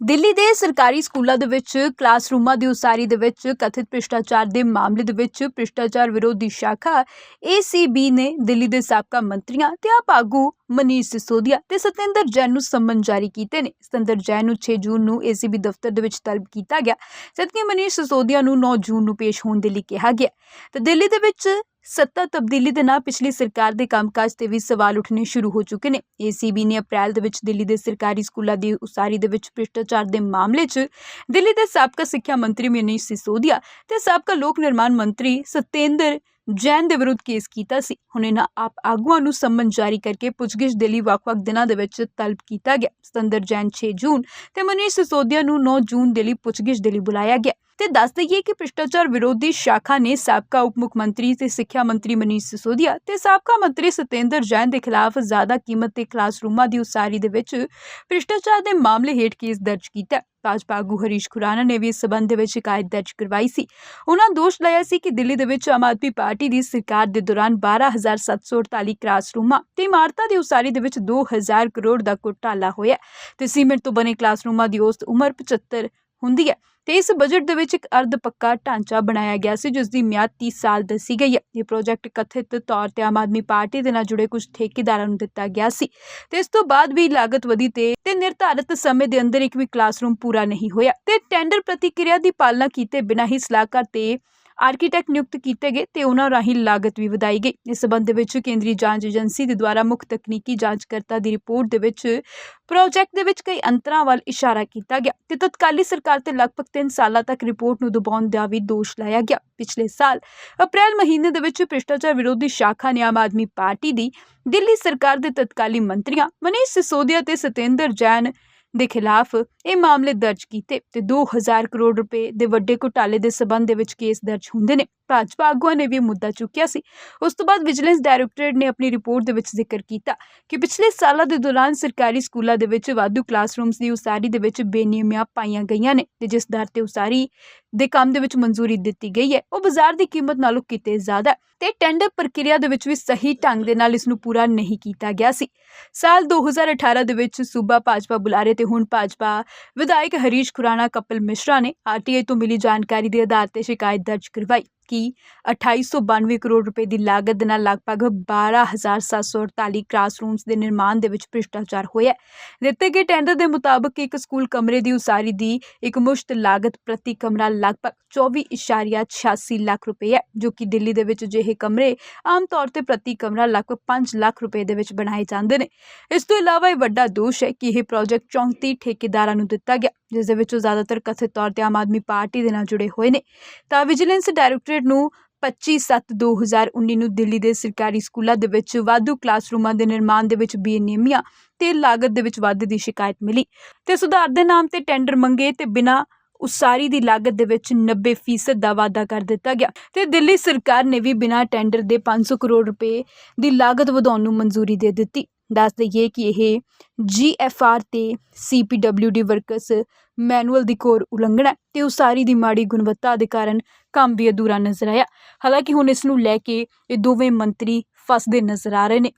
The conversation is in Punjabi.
ਦਿੱਲੀ ਦੇ ਸਰਕਾਰੀ ਸਕੂਲਾਂ ਦੇ ਵਿੱਚ ਕਲਾਸਰੂਮਾਂ ਦੀ ਉਸਾਰੀ ਦੇ ਵਿੱਚ ਕਥਿਤ ਭ੍ਰਿਸ਼ਟਾਚਾਰ ਦੇ ਮਾਮਲੇ ਦੇ ਵਿੱਚ ਭ੍ਰਿਸ਼ਟਾਚਾਰ ਵਿਰੋਧੀ ਸ਼ਾਖਾ ACB ਨੇ ਦਿੱਲੀ ਦੇ ਸਾਬਕਾ ਮੰਤਰੀਆਂ ਤੇ ਆਪ ਆਗੂ ਮਨੀਸ਼ ਸਿਸੋਦੀਆ ਤੇ ਸਤਿੰਦਰ ਜੈਨ ਨੂੰ ਸੰਮਨ ਜਾਰੀ ਕੀਤੇ ਨੇ। ਸਤਿੰਦਰ ਜੈਨ ਨੂੰ 6 ਜੂਨ ਨੂੰ ACB ਦਫ਼ਤਰ ਦੇ ਵਿੱਚ ਤਲਬ ਕੀਤਾ ਗਿਆ। ਜਦਕਿ ਮਨੀਸ਼ ਸਿਸੋਦੀਆ ਨੂੰ 9 ਜੂਨ ਨੂੰ ਪੇਸ਼ ਹੋਣ ਦੇ ਲਈ ਕਿਹਾ ਗਿਆ। ਤੇ ਦਿੱਲੀ ਦੇ ਵਿੱਚ ਸੱਤਾ ਤਬਦੀਲੀ ਦੇ ਨਾਲ ਪਿਛਲੀ ਸਰਕਾਰ ਦੇ ਕੰਮਕਾਜ ਤੇ ਵੀ ਸਵਾਲ ਉੱਠਣੇ ਸ਼ੁਰੂ ਹੋ ਚੁੱਕੇ ਨੇ। ACB ਨੇ ਅਪ੍ਰੈਲ ਦੇ ਵਿੱਚ ਦਿੱਲੀ ਦੇ ਸਰਕਾਰੀ ਸਕੂਲਾਂ ਦੀ ਉਸਾਰੀ ਦੇ ਵਿੱਚ ਭ੍ਰਿਸ਼ਟਾਚਾਰ ਦੇ ਮਾਮਲੇ 'ਚ ਦਿੱਲੀ ਦੇ ਸਾਬਕਾ ਸਿੱਖਿਆ ਮੰਤਰੀ ਮਨੀਸ਼ ਸਿਸੋਦੀਆ ਤੇ ਸਾਬਕਾ ਲੋਕ ਨਿਰਮਾਣ ਮੰਤਰੀ ਸਤੇਂਦਰ ਜੈਨ ਦੇ ਵਿਰੁੱਧ ਕੇਸ ਕੀਤਾ ਸੀ। ਹੁਣ ਇਹਨਾਂ ਆਪ ਆਗੂਆਂ ਨੂੰ ਸੰਮਨ ਜਾਰੀ ਕਰਕੇ ਪੁੱਛਗਿੱਛ ਦੇ ਲਈ ਵੱਖ-ਵੱਖ ਦਿਨਾਂ ਦੇ ਵਿੱਚ ਤਲਬ ਕੀਤਾ ਗਿਆ। ਸਤੇਂਦਰ ਜੈਨ 6 ਜੂਨ ਤੇ ਮਨੀਸ਼ ਸਿਸੋਦੀਆ ਨੂੰ 9 ਜੂਨ ਦੇ ਲਈ ਪੁੱਛਗਿੱਛ ਦੇ ਲਈ ਬੁਲਾਇਆ ਗਿਆ। ਤੇ ਦੱਸ ਦਈਏ ਕਿ ਭ੍ਰਿਸ਼ਟਾਚਾਰ ਵਿਰੋਧੀ ਸ਼ਾਖਾ ਨੇ ਸਾਬਕਾ ਉਪ ਮੁੱਖ ਮੰਤਰੀ ਤੇ ਸਿੱਖਿਆ ਮੰਤਰੀ ਮਨੀਸ਼ ਸਿਸੋਦੀਆ ਤੇ ਸਾਬਕਾ ਮੰਤਰੀ ਸਤੇਂਦਰ ਜੈਨ ਦੇ ਖਿਲਾਫ ਜ਼ਿਆਦਾ ਕੀਮਤ ਤੇ ਕਲਾਸਰੂਮਾਂ ਦੀ ਉਸਾਰੀ ਦੇ ਵਿੱਚ ਭ੍ਰਿਸ਼ਟਾਚਾਰ ਦੇ ਮਾਮਲੇ ਹੇਠ ਕੇਸ ਦਰਜ ਕੀਤਾ। ਭਾਜਪਾ ਆਗੂ ਹਰੀਸ਼ ਖੁਰਾਨਾ ਨੇ ਵੀ ਇਸ ਸਬੰਧ ਦੇ ਵਿੱਚ ਸ਼ਿਕਾਇਤ ਦਰਜ ਕਰਵਾਈ ਸੀ। ਉਹਨਾਂ ਦੋਸ਼ ਲਾਇਆ ਸੀ ਕਿ ਦਿੱਲੀ ਦੇ ਵਿੱਚ ਆਮ ਆਦਮੀ ਪਾਰਟੀ ਦੀ ਸਰਕਾਰ ਦੇ ਦੌਰਾਨ 12748 ਕਲਾਸਰੂਮਾਂ ਤੇ ਇਮਾਰਤਾਂ ਦੀ ਉਸਾਰੀ ਦੇ ਵਿੱਚ 2000 ਕਰੋੜ ਦਾ ਘੁਟਾਲਾ ਹੋਇਆ। ਤੇ ਸੀਮੈਂਟ ਤੋਂ ਬਣੇ ਕਲਾਸਰੂਮਾਂ ਦੀ ਔਸਤ ਉਮਰ 75 ਹੁੰਦੀ ਹੈ। ਤੇ ਇਸ ਬਜਟ ਦੇ ਵਿੱਚ ਇੱਕ ਅਰਧ ਪੱਕਾ ਢਾਂਚਾ ਬਣਾਇਆ ਗਿਆ ਸੀ ਜਿਸ ਦੀ ਮਿਆਦ 30 ਸਾਲ ਦੱਸੀ ਗਈ ਹੈ। ਇਹ ਪ੍ਰੋਜੈਕਟ ਕਥਿਤ ਤੌਰ ਤੇ ਆਮ ਆਦਮੀ ਪਾਰਟੀ ਦੇ ਨਾਲ ਜੁੜੇ ਕੁਝ ਠੇਕੇਦਾਰਾਂ ਨੂੰ ਦਿੱਤਾ ਗਿਆ ਸੀ। ਤੇ ਇਸ ਤੋਂ ਬਾਅਦ ਵੀ ਲਾਗਤ ਵਧੀ ਤੇ ਤੇ ਨਿਰਧਾਰਿਤ ਸਮੇਂ ਦੇ ਅੰਦਰ ਇੱਕ ਵੀ ਕਲਾਸਰੂਮ ਪੂਰਾ ਨਹੀਂ ਹੋਇਆ। ਤੇ ਟੈਂਡਰ ਪ੍ਰਤੀਕਿਰਿਆ ਦੀ ਪਾਲਣਾ ਕੀਤੇ ਬਿਨਾਂ ਹੀ ਸਲਾਹਕਾਰ ਤੇ ਆਰਕੀਟੈਕਟ ਨਿਯੁਕਤ ਕੀਤੇ ਗਏ ਤੇ ਉਹਨਾਂ ਰਾਹੀਂ ਲਾਗਤ ਵੀ ਵਧਾਈ ਗਈ। ਇਸ ਸਬੰਧ ਵਿੱਚ ਕੇਂਦਰੀ ਜਾਂਚ ਏਜੰਸੀ ਦੇ ਦੁਆਰਾ ਮੁੱਖ ਤਕਨੀਕੀ ਜਾਂਚਕਰਤਾ ਦੀ ਰਿਪੋਰਟ ਦੇ ਵਿੱਚ ਪ੍ਰੋਜੈਕਟ ਦੇ ਵਿੱਚ ਕਈ ਅੰਤਰਾਂ ਵੱਲ ਇਸ਼ਾਰਾ ਕੀਤਾ ਗਿਆ ਤੇ ਤਤਕਾਲੀ ਸਰਕਾਰ ਤੇ ਲਗਭਗ 3 ਸਾਲਾਂ ਤੱਕ ਰਿਪੋਰਟ ਨੂੰ ਦਬਾਉਣ ਦਾ ਵੀ ਦੋਸ਼ ਲਾਇਆ ਗਿਆ। ਪਿਛਲੇ ਸਾਲ ਅਪ੍ਰੈਲ ਮਹੀਨੇ ਦੇ ਵਿੱਚ ਭ੍ਰਿਸ਼ਟਾਚਾਰ ਵਿਰੋਧੀ ਸ਼ਾਖਾ ਨੇ ਆਮ ਆਦਮੀ ਪਾਰਟੀ ਦੀ ਦਿੱਲੀ ਸਰਕਾਰ ਦੇ ਤਤਕਾਲੀ ਮੰਤਰੀਆਂ ਮਨੀਸ਼ ਸਿਸੋਦੀਆ ਤੇ ਸਤੇਂਦਰ ਜੈਨ ਦੇ ਖਿਲਾਫ ਇਹ ਮਾਮਲੇ ਦਰਜ ਕੀਤੇ ਤੇ 2000 ਕਰੋੜ ਰੁਪਏ ਦੇ ਵੱਡੇ ਘੁਟਾਲੇ ਦੇ ਸਬੰਧ ਦੇ ਵਿੱਚ ਕੇਸ ਦਰਜ ਹੁੰਦੇ ਨੇ। ਭਾਜਪਾ ਆਗੂਆਂ ਨੇ ਵੀ ਇਹ ਮੁੱਦਾ ਚੁੱਕਿਆ ਸੀ। ਉਸ ਤੋਂ ਬਾਅਦ ਵਿਜੀਲੈਂਸ ਡਾਇਰੈਕਟੋਰੇਟ ਨੇ ਆਪਣੀ ਰਿਪੋਰਟ ਦੇ ਵਿੱਚ ਜ਼ਿਕਰ ਕੀਤਾ ਕਿ ਪਿਛਲੇ ਸਾਲਾਂ ਦੇ ਦੌਰਾਨ ਸਰਕਾਰੀ ਸਕੂਲਾਂ ਦੇ ਵਿੱਚ ਵਾਧੂ ਕਲਾਸਰੂਮਸ ਦੀ ਉਸਾਰੀ ਦੇ ਵਿੱਚ ਬੇਨਿਯਮੀਆਂ ਪਾਈਆਂ ਗਈਆਂ ਨੇ ਤੇ ਜਿਸ ਦਰ ਤੇ ਉਸਾਰੀ ਦੇ ਕੰਮ ਦੇ ਵਿੱਚ ਮਨਜ਼ੂਰੀ ਦਿੱਤੀ ਗਈ ਹੈ, ਉਹ ਬਾਜ਼ਾਰ ਦੀ ਕੀਮਤ ਨਾਲੋਂ ਕਿਤੇ ਜ਼ਿਆਦਾ ਹੈ ਤੇ ਟੈਂਡਰ ਪ੍ਰਕਿਰਿਆ ਦੇ ਵਿੱਚ ਵੀ ਸਹੀ ਢੰਗ ਦੇ ਨਾਲ ਇਸ ਨੂੰ ਪੂਰਾ ਨਹੀਂ ਕੀਤਾ ਗਿਆ ਸੀ। ਸਾਲ 2018 ਦੇ ਵਿੱਚ ਸੂਬਾ ਭਾਜਪਾ ਬੁਲਾਰੇ ਤੇ ਹੁਣ ਭਾਜਪਾ ਵਿਧਾਇਕ ਹਰੀਸ਼ ਖੁਰਾਣਾ, ਕਪਿਲ ਮਿਸ਼ਰਾ ਨੇ ਆਰਟੀਆਈ ਤੋਂ ਮਿਲੀ ਜਾਣਕਾਰੀ ਦੇ ਆਧਾਰ ਤੇ ਸ਼ਿਕਾਇਤ ਦਰਜ ਕਰਵਾਈ। ਕਿ 2892 ਕਰੋੜ ਰੁਪਏ ਦੀ ਲਾਗਤ ਦੇ ਨਾਲ ਲਗਭਗ 12748 ਕਲਾਸਰੂਮਸ ਦੇ ਨਿਰਮਾਣ ਦੇ ਵਿੱਚ ਭ੍ਰਿਸ਼ਟਾਚਾਰ ਹੋਇਆ ਦਿੱਤੇ ਗਏ ਟੈਂਡਰ ਦੇ ਮੁਤਾਬਕ ਇੱਕ ਸਕੂਲ ਕਮਰੇ ਦੀ ਉਸਾਰੀ ਦੀ ਇੱਕ ਮੁਸ਼ਤ ਲਾਗਤ ਪ੍ਰਤੀ ਕਮਰਾ ਲਗਭਗ 24.86 ਲੱਖ ਰੁਪਏ ਹੈ, ਜੋ ਕਿ ਦਿੱਲੀ ਦੇ ਵਿੱਚ ਜਿਹੇ ਕਮਰੇ ਆਮ ਤੌਰ ਤੇ ਪ੍ਰਤੀ ਕਮਰਾ ਲਗਭਗ 5 ਲੱਖ ਰੁਪਏ ਦੇ ਵਿੱਚ ਬਣਾਏ ਜਾਂਦੇ ਨੇ। ਇਸ ਤੋਂ ਇਲਾਵਾ ਇਹ ਵੱਡਾ ਦੋਸ਼ ਹੈ ਕਿ ਇਹ ਪ੍ਰੋਜੈਕਟ 34 ਠੇਕੇਦਾਰਾਂ ਨੂੰ ਦਿੱਤਾ ਗਿਆ। ਜਿਸ ਦੇ ਵਿੱਚੋਂ ਜ਼ਿਆਦਾਤਰ ਕਥਿਤ ਤੌਰ ਤੇ ਆਮ ਆਦਮੀ ਪਾਰਟੀ ਦੇ ਨਾਲ ਜੁੜੇ ਹੋਏ ਨੇ। ਤਾਂ ਵਿਜੀਲੈਂਸ ਡਾਇਰੈਕਟੋਰੇਟ ਨੂੰ 25/7/2019 ਨੂੰ ਦਿੱਲੀ ਦੇ ਸਰਕਾਰੀ ਸਕੂਲਾਂ ਦੇ ਵਿੱਚ ਵਾਧੂ ਕਲਾਸਰੂਮਾਂ ਦੇ ਨਿਰਮਾਣ ਦੇ ਵਿੱਚ ਬੇਨਿਯਮੀਆਂ ਤੇ ਲਾਗਤ ਦੇ ਵਿੱਚ ਵਾਧੇ ਦੀ ਸ਼ਿਕਾਇਤ ਮਿਲੀ ਤੇ ਸੁਧਾਰ ਦੇ ਨਾਮ ਤੇ ਟੈਂਡਰ ਮੰਗੇ ਤੇ ਬਿਨਾਂ ਉਸਾਰੀ ਦੀ ਲਾਗਤ ਦੇ ਵਿੱਚ 90% ਦਾ ਵਾਅਦਾ ਕਰ ਦਿੱਤਾ ਗਿਆ ਤੇ ਦਿੱਲੀ ਸਰਕਾਰ ਨੇ ਵੀ ਬਿਨਾਂ ਟੈਂਡਰ ਦੇ 500 ਕਰੋੜ ਰੁਪਏ ਦੀ ਲਾਗਤ ਵਧਾਉਣ ਨੂੰ ਮਨਜ਼ੂਰੀ ਦੇ ਦਿੱਤੀ। ਦੱਸ ਦਈਏ ਕਿ ਇਹ ਜੀਐਫਆਰ ਤੇ ਸੀਪੀਡਬਲਿਊਡੀ ਵਰਕਰਸ ਮੈਨੂਅਲ ਦੀ ਕੋਰ ਉਲੰਘਣਾ ਹੈ ਤੇ ਉਸਾਰੀ ਦੀ ਮਾੜੀ ਗੁਣਵੱਤਾ ਦੇ ਕਾਰਨ ਕੰਮ ਵੀ ਅਧੂਰਾ ਨਜ਼ਰ ਆਇਆ। ਹਾਲਾਂਕਿ ਹੁਣ ਇਸ ਨੂੰ ਲੈ ਕੇ ਇਹ ਦੋਵੇਂ ਮੰਤਰੀ ਫਸਦੇ ਨਜ਼ਰ ਆ ਰਹੇ ਨੇ।